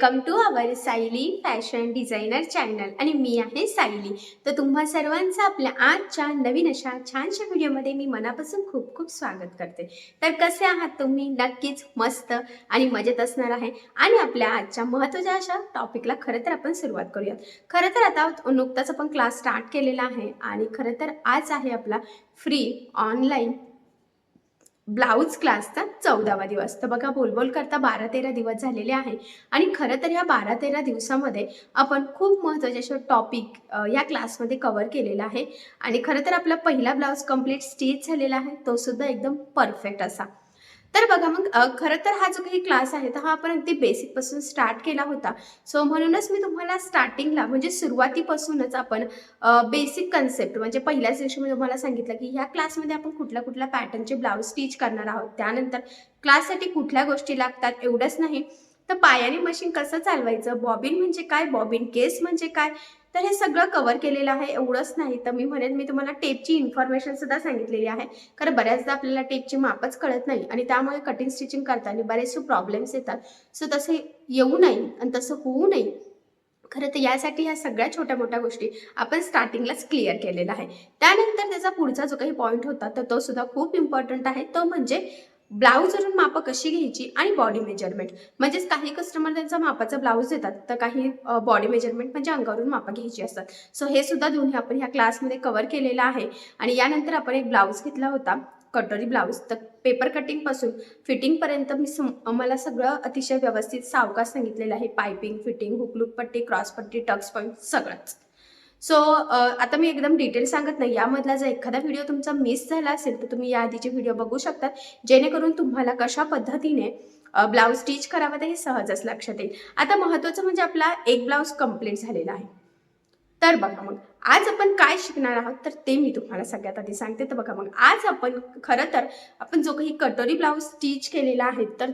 Welcome to our Sayali fashion designer channel आणि मी आहे सायली तर तुम्हा सर्वांचं आपल्या आजच्या नवीन अशा छानशा व्हिडिओमध्ये मी मनापासून खूप खूप स्वागत करते. तर कसे आहात तुम्ही? नक्कीच मस्त आणि मजेत असणार आहे. आणि आपल्या आजच्या महत्त्वाच्या अशा टॉपिकला खरं तर आपण सुरुवात करूयात. खरं तर आता नुकताच आपण क्लास स्टार्ट केलेला आहे. आणि खरं तर आज आहे आपला फ्री ऑनलाईन ब्लाऊज क्लासचा चौदावा दिवस. तर बघा बोलबोल करता बारा तेरा दिवस झालेले आहे. आणि खरं तर ह्या बारा तेरा दिवसामध्ये आपण खूप महत्त्वाचे असे टॉपिक या क्लासमध्ये कवर केलेला आहे. आणि खरं तर आपला पहिला ब्लाऊज कंप्लीट स्टिच झालेला आहे. तो सुद्धा एकदम परफेक्ट असा. तर बघा मग खरं तर हा जो काही क्लास आहे तर हा आपण अगदी बेसिकपासून स्टार्ट केला होता. सो म्हणूनच मी तुम्हाला स्टार्टिंगला म्हणजे सुरुवातीपासूनच आपण बेसिक कन्सेप्ट म्हणजे पहिल्याच दिवशी मी तुम्हाला सांगितलं की ह्या क्लासमध्ये आपण कुठल्या कुठल्या पॅटर्नचे ब्लाऊज स्टिच करणार आहोत. त्यानंतर क्लाससाठी कुठल्या गोष्टी लागतात एवढंच नाही. तर पायाने मशीन कसं चालवायचं? बॉबिन म्हणजे काय? बॉबिन केस म्हणजे काय? तर हे सगळं कव्हर केलेलं आहे. एवढंच नाही तर मी म्हणेन मी तुम्हाला टेपची इन्फॉर्मेशन सुद्धा सांगितलेली आहे. कारण बऱ्याचदा आपल्याला टेपची मापच कळत नाही आणि त्यामुळे कटिंग स्टिचिंग करताना बरेचसे प्रॉब्लेम्स येतात. सो तसे येऊ नये आणि तसं होऊ नये. खरं तर यासाठी ह्या सगळ्या छोट्या मोठ्या गोष्टी आपण स्टार्टिंगलाच क्लिअर केलेला आहे. त्यानंतर त्याचा पुढचा जो काही पॉईंट होता तर तो सुद्धा खूप इम्पॉर्टंट आहे. तो म्हणजे ब्लाऊजवरून मापं कशी घ्यायची आणि बॉडी मेजरमेंट म्हणजेच काही कस्टमर त्यांचा मापाचा ब्लाऊज देतात तर काही बॉडी मेजरमेंट म्हणजे अंगावरून मापं घ्यायची असतात. सो हे सुद्धा दोन्ही आपण ह्या क्लासमध्ये कव्हर केलेलं आहे. आणि यानंतर आपण एक ब्लाऊज घेतला होता कटोरी ब्लाऊज. तर पेपर कटिंगपासून फिटिंगपर्यंत मी सम मला सगळं अतिशय व्यवस्थित सावकाश सांगितलेलं आहे. पायपिंग फिटिंग हुकलूक पट्टी क्रॉस पट्टी टक्स पॉईंट सगळंच. सो आता मी एकदम डिटेल सांगत नाही. यामधला जर एखादा व्हिडिओ तुमचा मिस झाला असेल तर तुम्ही या आधीचे व्हिडिओ बघू शकता. जेणेकरून तुम्हाला कशा पद्धतीने ब्लाऊज स्टिच करावं ते हे सहजच लक्षात येईल. आता महत्त्वाचं म्हणजे आपला एक ब्लाऊज कंप्लीट झालेला आहे. तर बघा मग आज आपण काय शिकणार आहोत? तर ते मी तुम्हाला सगळ्यात आधी सांगते. तर बघा मग आज आपण खरं तर आपण जो काही कटोरी ब्लाऊज स्टिच केलेला आहे तर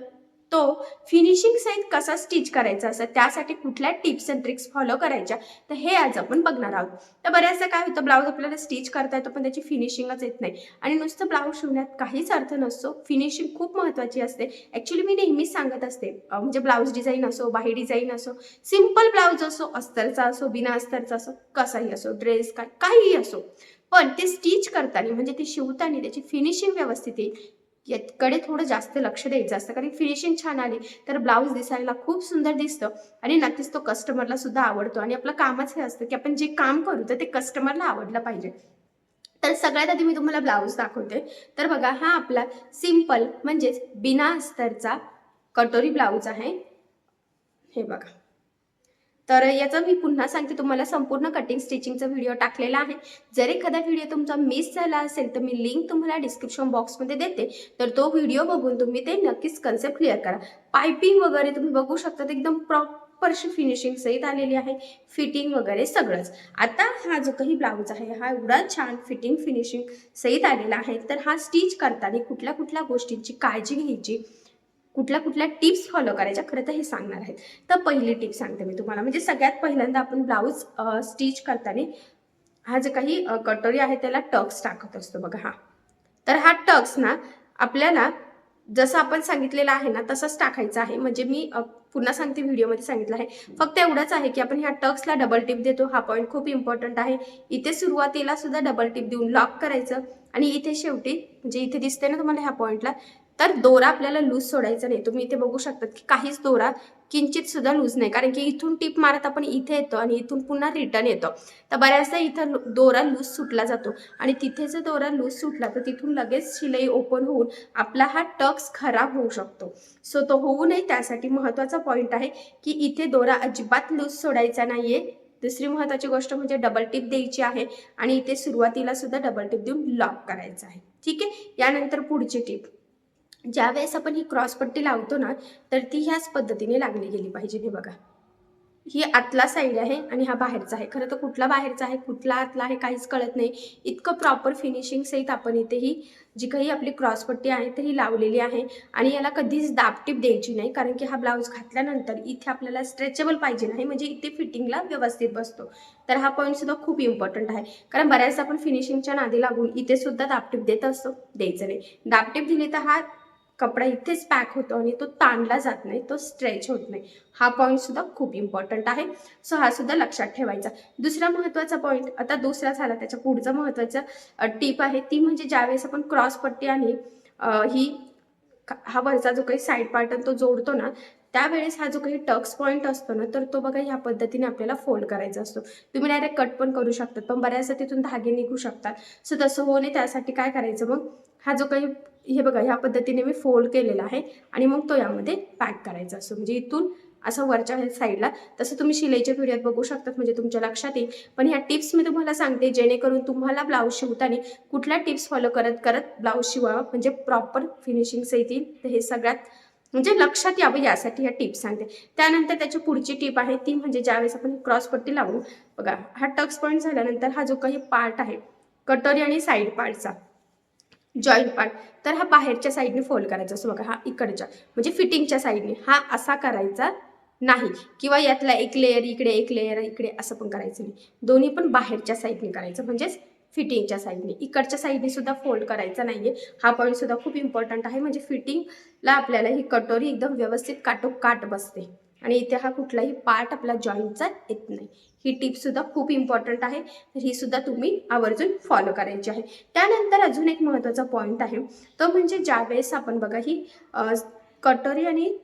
तो फिनिशिंग सहित कसा स्टिच करायचा असं त्यासाठी कुठल्या टिप्स अँड ट्रिक्स फॉलो करायच्या तर हे आज आपण बघणार आहोत. तर बऱ्याचदा काय होतं ब्लाऊज आपल्याला स्टिच करता येतो पण त्याची फिनिशिंगच येत नाही. आणि नुसतं ब्लाऊज शिवण्यात काहीच अर्थ नसतो. फिनिशिंग खूप महत्त्वाची असते. ॲक्च्युली मी नेहमीच सांगत असते म्हणजे ब्लाऊज डिझाईन असो बाही डिझाईन असो सिंपल ब्लाऊज असो अस्तरचा असो बिना अस्तरचा असो कसाही असो ड्रेस काय काहीही असो. पण ते स्टिच करताना म्हणजे ते शिवताना त्याची फिनिशिंग व्यवस्थित येईल. याकडे थोडं जास्त लक्ष द्यायचं असतं. कारण फिनिशिंग छान आली तर ब्लाऊज दिसायला खूप सुंदर दिसतं. आणि नक्कीच तो कस्टमरला सुद्धा आवडतो. आणि आपलं कामच हे असतं की आपण जे काम करू तर ते कस्टमरला आवडलं पाहिजे. तर सगळ्यात आधी मी तुम्हाला ब्लाऊज दाखवते. तर बघा हा आपला सिंपल म्हणजेच बिना अस्तरचा कटोरी ब्लाऊज आहे. हे बघा. तर याचं मी पुन्हा सांगते तुम्हाला संपूर्ण कटिंग स्टिचिंगचा व्हिडिओ टाकलेला आहे. जर एखादा व्हिडिओ तुमचा मिस झाला असेल तर मी लिंक तुम्हाला डिस्क्रिप्शन बॉक्समध्ये देते. तर तो व्हिडिओ बघून तुम्ही ते नक्कीच कन्सेप्ट क्लिअर करा. पायपिंग वगैरे तुम्ही बघू शकता एकदम प्रॉपरशी फिनिशिंग सहित आलेली आहे. फिटिंग वगैरे सगळंच. आता हा जो काही ब्लाऊज आहे हा एवढा छान फिटिंग फिनिशिंग सहित आलेला आहे. तर हा स्टिच करताना कुठल्या कुठल्या गोष्टींची काळजी घ्यायची? कुठल्या कुठल्या टिप्स फॉलो करायच्या खरं तर हे सांगणार आहेत. तर पहिली टिप सांगते मी तुम्हाला. म्हणजे सगळ्यात पहिल्यांदा आपण ब्लाऊज स्टिच करताना हा जे काही कटोरी आहे त्याला टक्स टाकत असतो बघा हा. तर हा टक्स ना आपल्याला जसं आपण सांगितलेलं आहे ना तसंच टाकायचं आहे. म्हणजे मी पुन्हा सांगते व्हिडिओमध्ये सांगितलं आहे. फक्त एवढंच आहे की आपण ह्या टक्सला डबल टिप देतो. हा पॉईंट खूप इम्पॉर्टंट आहे. इथे सुरुवातीला सुद्धा डबल टिप देऊन लॉक करायचं. आणि इथे शेवटी म्हणजे इथे दिसते ना तुम्हाला ह्या पॉईंटला तर दोरा आपल्याला लूज सोडायचा नाही. तुम्ही इथे बघू शकतात की काहीच दोरा किंचित सुद्धा लूज नाही. कारण की इथून टिप मारत आपण इथे येतो आणि इथून पुन्हा रिटर्न येतो. तर बऱ्याचदा इथं दोरा लूज सुटला जातो. आणि तिथे जर दोरा लूज सुटला तर तिथून लगेच शिलाई ओपन होऊन आपला हा टक्स खराब होऊ शकतो. सो तो होऊ नये त्यासाठी महत्त्वाचा पॉईंट आहे की इथे दोरा अजिबात लूज सोडायचा नाहीये. दुसरी महत्त्वाची गोष्ट म्हणजे डबल टिप द्यायची आहे आणि इथे सुरुवातीला सुद्धा डबल टिप देऊन लॉक करायचं आहे. ठीक आहे? यानंतर पुढची टिप ज्यावेळेस आपण ही क्रॉसपट्टी लावतो ना तर ती ह्याच पद्धतीने लागली गेली पाहिजे. हे बघा. ही आतला साईड आहे आणि हा बाहेरचा आहे. खरं तर कुठला बाहेरचा आहे कुठला आतला आहे काहीच कळत नाही. इतकं प्रॉपर फिनिशिंग सहित आपण इथे ही जी काही आपली क्रॉसपट्टी आहे तर ही लावलेली आहे. आणि याला कधीच दाबटीप द्यायची नाही कारण की हा ब्लाऊज घातल्यानंतर इथे आपल्याला स्ट्रेचेबल पाहिजे नाही म्हणजे इथे फिटिंगला व्यवस्थित बसतो. तर हा पॉईंट सुद्धा खूप इम्पॉर्टंट आहे. कारण बऱ्याचदा आपण फिनिशिंगच्या नादी लागून इथे सुद्धा दाबटीप देत असतो द्यायचं नाही. दाबटीप दिली तर हा कपडा इथेच पॅक होतो आणि तो ताणला जात नाही तो स्ट्रेच होत नाही. हा पॉईंट सुद्धा खूप इम्पॉर्टंट आहे. सो हा सुद्धा लक्षात ठेवायचा. दुसरा महत्त्वाचा पॉईंट आता दुसरा झाला त्याच्या पुढचा महत्त्वाचा टीप आहे ती म्हणजे ज्यावेळेस आपण क्रॉस पट्टी आणि ही हा वरचा जो काही साईड पार्ट तो जोडतो ना त्यावेळेस हा जो काही टक्स पॉईंट असतो ना तर तो बघा ह्या पद्धतीने आपल्याला फोल्ड करायचा असतो. तुम्ही डायरेक्ट कट पण करू शकतात पण बऱ्याचदा तिथून धागे निघू शकतात. सो तसं होऊ नये त्यासाठी काय करायचं मग? हा जो काही हे बघा ह्या पद्धतीने मी फोल्ड केलेला आहे आणि मग तो यामध्ये पॅक करायचा असतो. म्हणजे इथून असं वरच्या साईडला तसं तुम्ही शिलाईच्या व्हिडिओत बघू शकतात म्हणजे तुमच्या लक्षात येईल. पण ह्या टिप्स मी तुम्हाला सांगते जेणेकरून तुम्हाला ब्लाऊज शिवताना कुठल्या टिप्स फॉलो करत करत ब्लाऊज शिवावं म्हणजे प्रॉपर फिनिशिंग्स येतील तर हे सगळ्यात म्हणजे लक्षात यावं यासाठी ह्या टिप्स सांगते. त्यानंतर त्याची पुढची टिप आहे ती म्हणजे ज्यावेळेस आपण क्रॉस पट्टी लावू बघा हा टक्स पॉईंट झाल्यानंतर हा जो काही पार्ट आहे कटोरी आणि साईड पार्टचा जॉईंट पार्ट तर हा बाहेरच्या साईडने फोल्ड करायचा. असतो बघा हा इकडच्या म्हणजे फिटिंगच्या साईडने हा असा करायचा नाही. किंवा यातला एक लेअर इकडे एक लेअर इकडे असं पण करायचं नाही. दोन्ही पण बाहेरच्या साईडने करायचं म्हणजेच फिटिंगच्या साईडने. इकडच्या साईडने सुद्धा फोल्ड करायचा नाहीये. हा पॉईंट सुद्धा खूप इम्पॉर्टंट आहे. म्हणजे फिटिंगला आपल्याला ही कटोरी एकदम व्यवस्थित काटोकाट बसते. आणि इथे हा कुठलाही पार्ट आपला जॉईंटचा येत नाही. ही टिप सुद्धा खूप इम्पॉर्टंट आहे. तर ही सुद्धा तुम्ही आवर्जून फॉलो करायची आहे. त्यानंतर अजून एक महत्त्वाचा पॉईंट आहे. तो म्हणजे ज्यावेळेस आपण बघा ही कटोरी आणि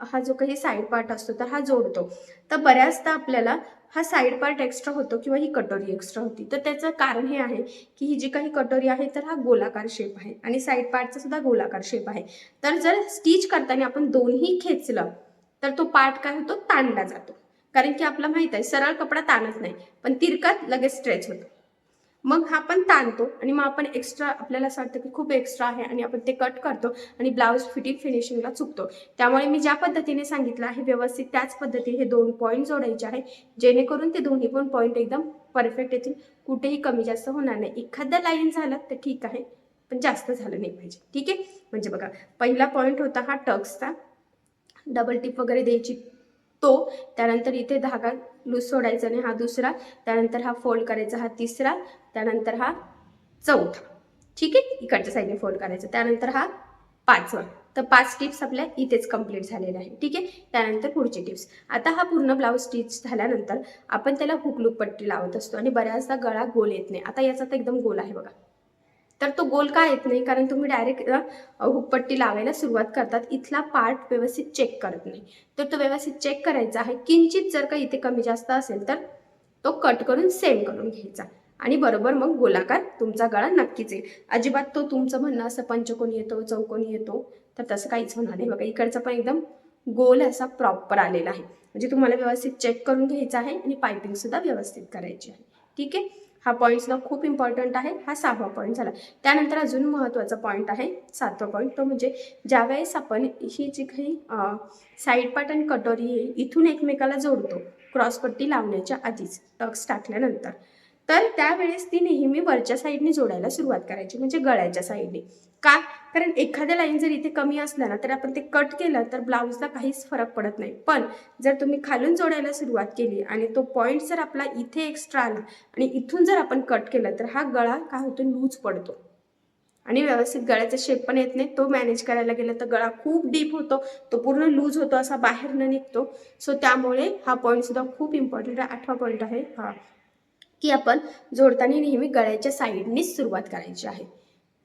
हा जो काही साईड पार्ट असतो तर हा जोडतो. तर बऱ्याचदा आपल्याला हा साईड पार्ट एक्स्ट्रा होतो किंवा ही कटोरी एक्स्ट्रा होती. तर त्याचं कारण हे आहे की ही जी काही कटोरी आहे तर हा गोलाकार शेप आहे आणि साईड पार्टचा सुद्धा गोलाकार शेप आहे. तर जर स्टिच करताना आपण दोन्ही खेचलं तर तो पार्ट काय होतो? ताणला जातो. कारण की आपला माहीत आहे सरळ कपडा ताणत नाही पण तिरकत लगेच स्ट्रेच होतो. मग हा पण ताणतो आणि मग आपण एक्स्ट्रा आपल्याला असं वाटतं की खूप एक्स्ट्रा आहे आणि आपण ते कट करतो आणि ब्लाऊज फिटिंग फिनिशिंगला चुकतो. त्यामुळे मी ज्या पद्धतीने सांगितलं आहे व्यवस्थित त्याच पद्धतीने हे दोन पॉईंट जोडायचे आहे जेणेकरून ते दोन्ही पण पॉईंट एकदम परफेक्ट येतील. कुठेही कमी जास्त होणार नाही. एखादा लाईन झालं तर ठीक आहे पण जास्त झालं नाही पाहिजे. ठीक आहे? म्हणजे बघा पहिला पॉईंट होता हा टक्सचा. डबल टिप वगैरे द्यायची. तो त्यानंतर इथे धागा लूज सोडायचा आणि हा दुसरा. त्यानंतर हा फोल्ड करायचा हा तिसरा. त्यानंतर हा चौथा. ठीक आहे? इकडच्या साईडने फोल्ड करायचा. त्यानंतर हा पाचवा. तर पाच टिप्स आपल्या इथेच कंप्लीट झालेल्या आहे ठीक आहे? त्यानंतर पुढची टिप्स आता हा पूर्ण ब्लाऊज स्टिच झाल्यानंतर आपण त्याला हुकलूक पट्टी लावत असतो आणि बऱ्याचदा गळा गोल येत नाही. आता याचा तर एकदम गोल आहे बघा. तर तो गोल का येत नाही? कारण तुम्ही डायरेक्ट हुकपट्टी लावायला सुरुवात करतात. इथला पार्ट व्यवस्थित चेक करत नाही. तर तो व्यवस्थित चेक करायचा आहे. किंचित जर का इथे कमी जास्त असेल तर तो कट करून सेम करून घ्यायचा. आणि बरोबर मग गोलाकार तुमचा गळा नक्कीच येईल. अजिबात तो तुमचं म्हणणं असं पंचकोनी येतो चौकोनी येतो तर तसं काहीच होणार नाही. बघा इकडचा पण एकदम गोल असा प्रॉपर आलेला आहे. म्हणजे तुम्हाला व्यवस्थित चेक करून घ्यायचा आहे आणि पायपिंगसुद्धा व्यवस्थित करायची आहे. ठीक आहे? हा पॉईंट सुद्धा खूप इम्पॉर्टंट आहे. हा सहावा पॉईंट झाला. त्यानंतर अजून महत्त्वाचा पॉईंट आहे. सातवा पॉईंट तो म्हणजे ज्यावेळेस आपण ही जी काही साईड पार्ट आणि कटोरी आहे इथून एकमेकाला जोडतो क्रॉसपट्टी लावण्याच्या आधीच टक्स टाकल्यानंतर. तर त्यावेळेस ती नेहमी वरच्या साईडने जोडायला सुरुवात करायची म्हणजे गळ्याच्या साईडने का? कारण एखाद्या लाईन जर इथे कमी असल्या ना तर आपण ते कट केलं तर ब्लाऊजला काहीच फरक पडत नाही. पण जर तुम्ही खालून जोडायला सुरुवात केली आणि तो पॉईंट जर आपला इथे एक्स्ट्रा आला आणि इथून जर आपण कट केलं तर हा गळा काय होतो? लूज पडतो. आणि व्यवस्थित गळ्याचा शेप पण येत नाही. तो मॅनेज करायला गेलं तर गळा खूप डीप होतो. तो पूर्ण लूज होतो असा बाहेर न निघतो. सो त्यामुळे हा पॉईंट सुद्धा खूप इम्पॉर्टंट आहे. आठवा पॉईंट आहे हा की आपण जोडताना नेहमी गळ्याच्या साईडनेच सुरुवात करायची आहे.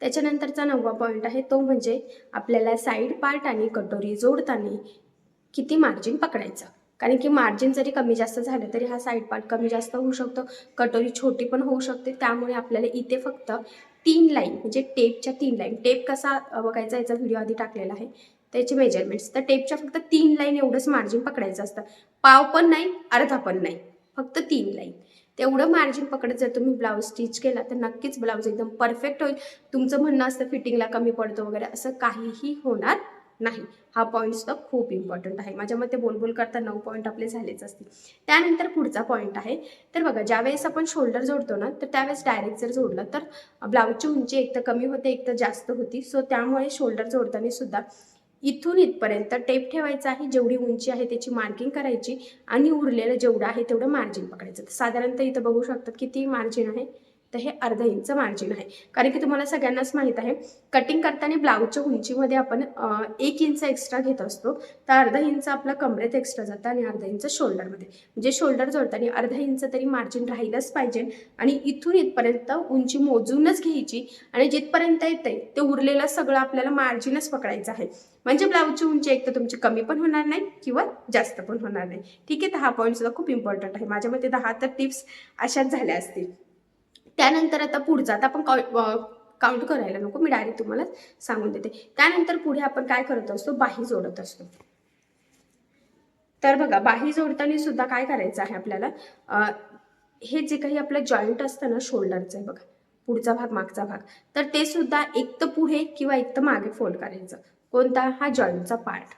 त्याच्यानंतरचा नववा पॉईंट आहे तो म्हणजे आपल्याला साईड पार्ट आणि कटोरी जोडताना किती मार्जिन पकडायचं. कारण की मार्जिन जरी कमी जास्त झालं तरी हा साईड पार्ट कमी जास्त होऊ शकतो कटोरी छोटी पण होऊ शकते. त्यामुळे आपल्याला इथे फक्त तीन लाईन म्हणजे टेपच्या तीन लाईन टेप कसा बघायचा याचा व्हिडिओ आधी टाकलेला आहे. त्याचे मेजरमेंट्स तर टेपच्या फक्त तीन लाईन एवढंच मार्जिन पकडायचं असतं. पाव पण नाही अर्धा पण नाही. फक्त तीन लाईन तेवढं मार्जिन पकडत जर तुम्ही ब्लाऊज स्टिच केला तर नक्कीच ब्लाऊज एकदम परफेक्ट होईल. तुमचं म्हणणं असतं फिटिंगला कमी पडतो वगैरे असं काहीही होणार नाही. हा पॉईंट सुद्धा खूप इम्पॉर्टंट आहे. माझ्या मते बोलबोल करता नऊ पॉईंट आपले झालेच असतील. त्यानंतर पुढचा पॉईंट आहे. तर बघा ज्यावेळेस आपण शोल्डर जोडतो ना तर त्यावेळेस डायरेक्ट जर जोडलं तर ब्लाऊजची उंची एक तर कमी होते एक तर जास्त होती. सो त्यामुळे शोल्डर जोडताना सुद्धा इथून इथपर्यंत टेप ठेवायचा आहे जेवढी उंची आहे त्याची मार्किंग करायची आणि उरलेलं जेवढं आहे तेवढं मार्जिन पकडायचं. साधारणतः इथं बघू शकतात किती मार्जिन आहे? तर हे अर्ध इंच मार्जिन आहे. कारण की तुम्हाला सगळ्यांनाच माहीत आहे कटिंग करताना ब्लाऊजच्या उंचीमध्ये आपण एक इंच एक्स्ट्रा घेत असतो. तर अर्धा इंच आपला कमरेत एक्स्ट्रा जातं आणि अर्धा इंच शोल्डरमध्ये म्हणजे शोल्डर जोडताना अर्धा इंच तरी मार्जिन राहिलंच पाहिजे आणि इथून इथपर्यंत उंची मोजूनच घ्यायची आणि जिथपर्यंत येते ते उरलेलं सगळं आपल्याला मार्जिनच पकडायचं आहे. म्हणजे ब्लाऊजची उंची एक तर तुमची कमी पण होणार नाही किंवा जास्त पण होणार नाही. ठीक आहे दहा पॉईंटसुद्धा पॉईंट सुद्धा खूप इम्पॉर्टंट आहे. माझ्या मते दहा तर टिप्स अशाच झाल्या असतील. त्यानंतर आता पुढचा आता आपण काउंट करायला नको मी डायरेक्ट तुम्हाला सांगून देते. त्यानंतर पुढे आपण काय करत असतो? बाही जोडत असतो. तर बघा बाही जोडताना सुद्धा काय करायचं आहे आपल्याला? हे जे काही आपलं जॉईंट असतं ना शोल्डरचं बघा. पुढचा भाग मागचा भाग. तर ते सुद्धा एक तर पुढे किंवा एक तर मागे फोल्ड करायचं. कोणता? हा जॉईंटचा पार्ट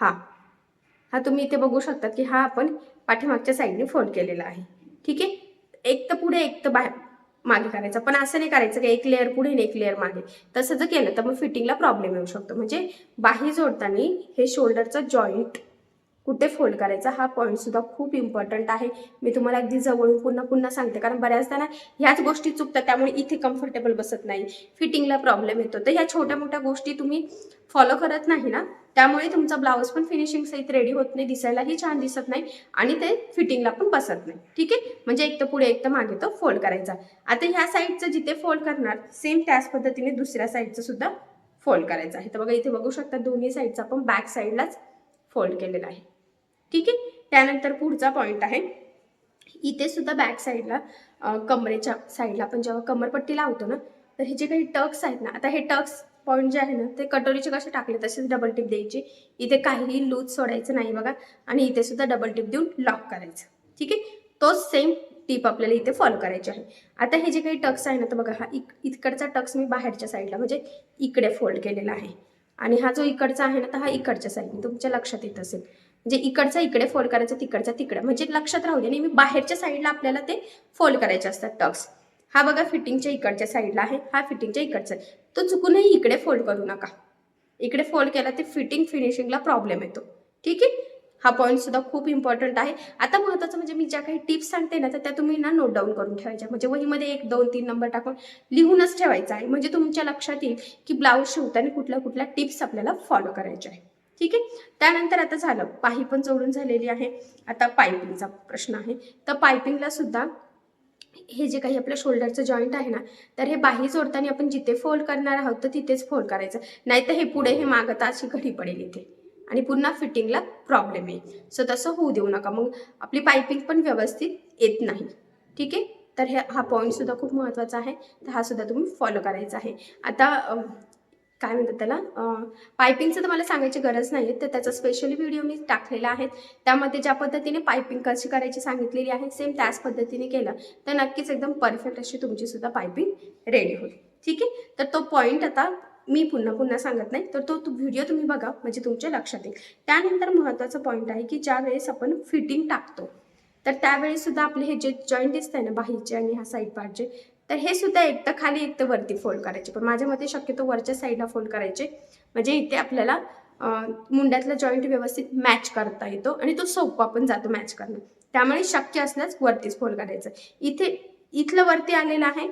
हा. हा तुम्ही इथे बघू शकता की हा आपण पाठीमागच्या साईडने फोल्ड केलेला आहे. ठीक आहे? एक तर पुढे एक तर बाहेर मागे करायचं. पण असं नाही करायचं की एक लेअर पुढे आणि एक लेअर मागे. तसं जर केलं तर मग फिटिंगला प्रॉब्लेम येऊ शकतो. म्हणजे बाही जोडताना हे शोल्डरचं जॉईंट कुठे फोल्ड करायचा हा पॉईंट सुद्धा खूप इम्पॉर्टंट आहे. मी तुम्हाला अगदी जवळून पुन्हा पुन्हा सांगते कारण बऱ्याचदा ना ह्याच गोष्टी चुकतात त्यामुळे इथे कम्फर्टेबल बसत नाही. फिटिंगला प्रॉब्लेम येतो. तर ह्या छोट्या मोठ्या गोष्टी तुम्ही फॉलो करत नाही ना त्यामुळे तुमचा ब्लाऊज पण फिनिशिंग सहित रेडी होत नाही दिसायलाही छान दिसत नाही आणि ते फिटिंगला पण बसत नाही. ठीक आहे? म्हणजे एक तर पुढे एक तर मागे तो फोल्ड करायचा. आता ह्या साईडचं जिथे फोल्ड करणार सेम त्याच पद्धतीने दुसऱ्या साईडचं सुद्धा फोल्ड करायचं आहे. तर बघा इथे बघू शकता दोन्ही साईडचा आपण बॅक साईडलाच फोल्ड केलेला आहे. ठीक आहे? त्यानंतर पुढचा पॉईंट आहे. इथे सुद्धा बॅक साईडला कमरेच्या साईडला आपण जेव्हा कमरपट्टी लावतो ना तर हे जे काही टक्स आहेत ना आता हे टक्स पॉईंट जे आहे ना ते कटोरीचे कसे टाकले तसेच डबल टिप द्यायची. इथे काहीही लूज सोडायचं नाही बघा. आणि इथे सुद्धा डबल टिप देऊन लॉक करायचं. ठीक आहे? तोच सेम टिप आपल्याला इथे फॉलो करायची आहे. आता हे जे काही टक्स आहे ना तर बघा हा इक इकडचा टक्स मी बाहेरच्या साईडला म्हणजे इकडे फोल्ड केलेला आहे. आणि हा जो इकडचा आहे ना तर हा इकडच्या साईडने तुमच्या लक्षात येत असेल. म्हणजे इकडचा इकडे फोल्ड करायचा तिकडचा तिकडे. म्हणजे लक्षात राहू दे नेहमी बाहेरच्या साईडला आपल्याला ते फोल्ड करायचे असतात टक्स हा बघा फिटिंगच्या इकडच्या साईडला आहे हा फिटिंगच्या इकडचा तो चुकूनही इकडे फोल्ड करू नका. इकडे फोल्ड केला ते फिटिंग फिनिशिंगला प्रॉब्लेम येतो. ठीक आहे? हा पॉईंट सुद्धा खूप इम्पॉर्टंट आहे. आता महत्त्वाचं म्हणजे मी ज्या काही टिप्स सांगते ना तर त्या तुम्ही ना नोट डाऊन करून ठेवायच्या. म्हणजे वहीमध्ये एक दोन तीन नंबर टाकून लिहूनच ठेवायचा आहे. म्हणजे तुमच्या लक्षात येईल की ब्लाऊज शिवताना कुठल्या कुठल्या टिप्स आपल्याला फॉलो करायच्या आहे. ठीक आहे? त्यानंतर आता झालं पाही पण जोडून झालेली आहे. आता पायपिंगचा प्रश्न आहे. तर पायपिंगला सुद्धा हे जे काही आपल्या शोल्डरचं जॉईंट आहे ना तर हे बाही जोडताना आपण जिथे फोल्ड करणार आहोत तर तिथेच फोल्ड करायचं. नाहीतर हे पुढे हे मागता तर अशी घडी पडेल इथे. आणि पुन्हा फिटिंगला प्रॉब्लेम येईल. सो तसं होऊ देऊ नका. मग आपली पायपिंग पण व्यवस्थित येत नाही. ठीक आहे? तर हे हा पॉईंटसुद्धा खूप महत्त्वाचा आहे. तर हा सुद्धा तुम्ही फॉलो करायचा आहे. आता काय म्हणतात त्याला? पायपिंगचं तर मला सांगायची गरज नाही आहे तर त्याचा स्पेशली व्हिडिओ मी टाकलेला आहे. त्यामध्ये ज्या पद्धतीने पायपिंग कशी करायची सांगितलेली आहे सेम त्याच पद्धतीने केलं. तर नक्कीच एकदम परफेक्ट अशी तुमची सुद्धा पायपिंग रेडी होईल. ठीक आहे? तर तो पॉईंट आता मी पुन्हा पुन्हा सांगत नाही तर तो व्हिडिओ तुम्ही बघा म्हणजे तुमच्या लक्षात येईल. त्यानंतर महत्त्वाचा पॉईंट आहे की ज्या वेळेस आपण फिटिंग टाकतो तर त्यावेळेसुद्धा आपले हे जे जॉईंट दिसतंय ना बाहीचे आणि ह्या साईड पार्टचे तर हे सुद्धा एक तर खाली एक तर वरती फोल्ड करायचे. पण माझ्या मते शक्यतो वरच्या साईडला फोल्ड करायचे. म्हणजे इथे आपल्याला मुंड्यातला जॉईंट व्यवस्थित मॅच करता येतो आणि तो सोपा पण जातो मॅच करणं. त्यामुळे शक्य असल्यास वरतीच फोल्ड करायचं. इथे इथलं वरती आलेलं आहे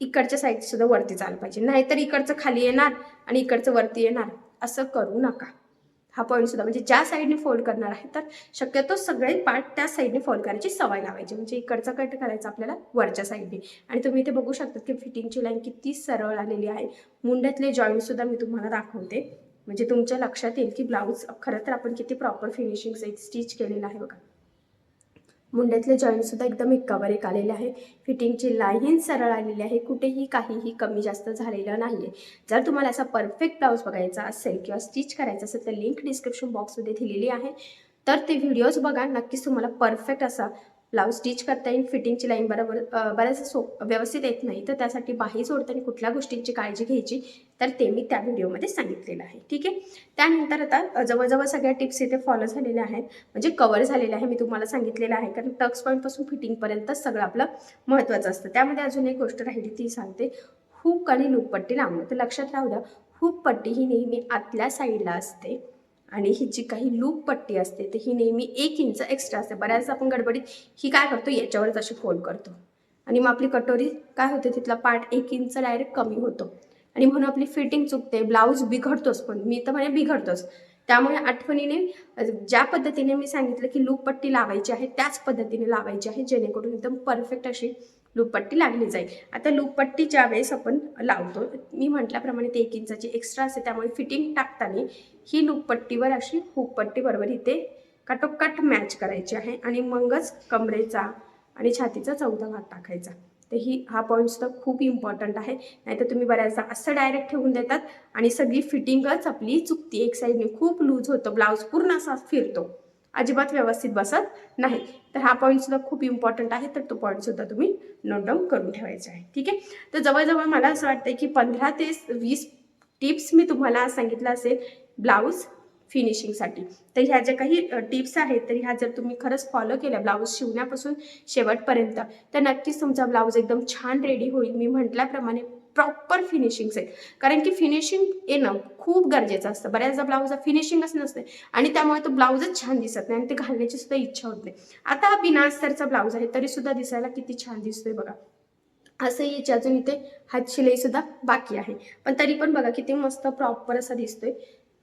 इकडच्या साईड सुद्धा वरती चाललं पाहिजे. नाहीतर इकडचं खाली येणार आणि इकडचं वरती येणार. असं करू नका. हा पॉईंट सुद्धा. म्हणजे ज्या साईडने फोल्ड करणार आहे तर शक्यतो सगळे पार्ट त्या साईडने फोल्ड करायची सवय लावायची. म्हणजे इकडचा कट करायचा आपल्याला वरच्या साईडने आणि तुम्ही इथे बघू शकता की फिटिंगची लाईन किती सरळ आलेली आहे. मुंड्यातले जॉईंट सुद्धा मी तुम्हाला दाखवते. म्हणजे तुमच्या लक्षात येईल की ब्लाऊज खरं तर आपण किती प्रॉपर फिनिशिंग स्टिच केलेलं आहे बघा. मुंड्यातले जॉईंटसुद्धा एकदम एकावर एक आलेले आहे फिटिंगची लाईन सरळ आलेली आहे. कुठेही काहीही कमी जास्त झालेलं नाही आहे जर तुम्हाला असा परफेक्ट ब्लाऊज बघायचा असेल किंवा स्टिच करायचा असेल तर लिंक डिस्क्रिप्शन बॉक्समध्ये दिलेली आहे. तर ते व्हिडिओज बघा. नक्कीच तुम्हाला परफेक्ट असा ब्लाऊज स्टिच करता येईल फिटिंगची लाईन बरोबर बऱ्याच सो व्यवस्थित येत नाही. तर त्यासाठी बाही सोडताना कुठल्या गोष्टींची काळजी घ्यायची तर ते मी त्या व्हिडिओमध्ये सांगितलेलं आहे. ठीक आहे? त्यानंतर आता जवळजवळ सगळ्या टिप्स इथे फॉलो झालेल्या आहेत. म्हणजे कवर झालेले आहे मी तुम्हाला सांगितलेलं आहे. कारण टक्स पॉईंटपासून फिटिंगपर्यंत सगळं आपलं महत्त्वाचं असतं. त्यामध्ये अजून एक गोष्ट राहिली ती सांगते. हुक आणि लूप पट्टी लावणं तर लक्षात राहू द्या हुक पट्टी ही नेहमी आतल्या साईडला असते. आणि ही जी काही लूप पट्टी असते तर ही नेहमी एक इंच एक्स्ट्रा असते. बऱ्याच आपण गडबडीत ही काय करतो? याच्यावरच अशी फोल्ड करतो. आणि मग आपली कटोरी काय होते? तिथला पार्ट एक इंच डायरेक्ट कमी होतो. आणि म्हणून आपली फिटिंग चुकते ब्लाऊज बिघडतोच पण. मी तर म्हणे बिघडतोच. त्यामुळे आठवणीने ज्या पद्धतीने मी सांगितलं की लूप पट्टी लावायची आहे त्याच पद्धतीने लावायची आहे जेणेकरून एकदम परफेक्ट अशी लूपपट्टी लागली जाईल. आता लूप ज्या वेळेस आपण लावतो मी म्हटल्याप्रमाणे ते एक इंचाची एक्स्ट्रा असते. त्यामुळे फिटिंग टाकताना ही लूपपट्टीवर अशी हुपपट्टी बरोबर इथे काटोकाट मॅच करायची आहे आणि मगच कमरेचा आणि छातीचा चौथा भाग टाकायचा. तर ही हा पॉईंट सुद्धा खूप इम्पॉर्टंट आहे. नाहीतर तुम्ही बऱ्याचदा असं डायरेक्ट ठेवून देतात आणि सगळी फिटिंगच आपली चुकती. एक साईडने खूप लूज होतं ब्लाऊज पूर्ण असा फिरतो. अजिबात व्यवस्थित बसत नाही. तर हा पॉईंटसुद्धा खूप इम्पॉर्टंट आहे. तर तो पॉईंटसुद्धा तुम्ही नोट डाऊन करून ठेवायचा आहे. ठीक आहे? तर जवळजवळ मला असं वाटतं की पंधरा ते वीस टिप्स मी तुम्हाला सांगितलं असेल ब्लाऊज फिनिशिंगसाठी तर ह्या ज्या काही टिप्स आहेत तर ह्या जर तुम्ही खरंच फॉलो केल्या ब्लाऊज शिवण्यापासून शेवटपर्यंत तर नक्कीच तुमचा ब्लाऊज एकदम छान रेडी होईल. मी म्हटल्याप्रमाणे प्रॉपर फिनिशिंग्स आहेत. कारण की फिनिशिंग येणं खूप गरजेचं असतं. बऱ्याचदा ब्लाऊजला फिनिशिंगच नसते. आणि त्यामुळे तो ब्लाऊजच छान दिसत नाही आणि ते घालण्याची सुद्धा इच्छा होत नाही. आता हा बिनास्तरचा ब्लाऊज आहे तरी सुद्धा दिसायला किती छान दिसतोय बघा. असं याची अजून इथे हात शिलाई सुद्धा बाकी आहे. पण तरी पण बघा किती मस्त प्रॉपर असा दिसतोय.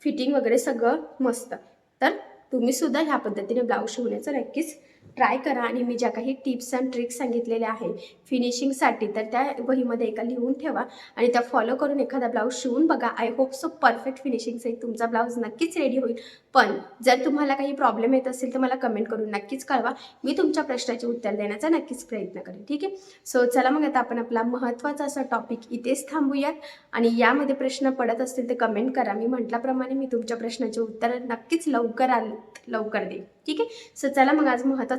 फिटिंग वगैरे सगळं मस्त. तर तुम्ही सुद्धा ह्या पद्धतीने ब्लाऊज शिवण्याचं नक्कीच ट्राय करा आणि मी ज्या काही टिप्स अँड ट्रिक्स सांगितलेल्या आहे फिनिशिंगसाठी तर त्या वहीमध्ये एका लिहून ठेवा आणि त्या फॉलो करून एखादा ब्लाऊज शिवून बघा. I hope so perfect finishing तुमचा ब्लाऊज नक्कीच रेडी होईल. पण जर तुम्हाला काही प्रॉब्लेम येत असेल तर मला कमेंट करून नक्कीच कळवा. मी तुमच्या प्रश्नाचे उत्तर देण्याचा नक्कीच प्रयत्न करेन. ठीक आहे? सो चला मग आता आपण आपला महत्त्वाचा असा टॉपिक इथेच थांबूयात. आणि यामध्ये प्रश्न पडत असतील तर कमेंट करा. मी म्हटल्याप्रमाणे मी तुमच्या प्रश्नाचे उत्तर नक्कीच लवकर आल लवकर देईन. ठीक आहे? सो चला मग आज महत्त्वाचा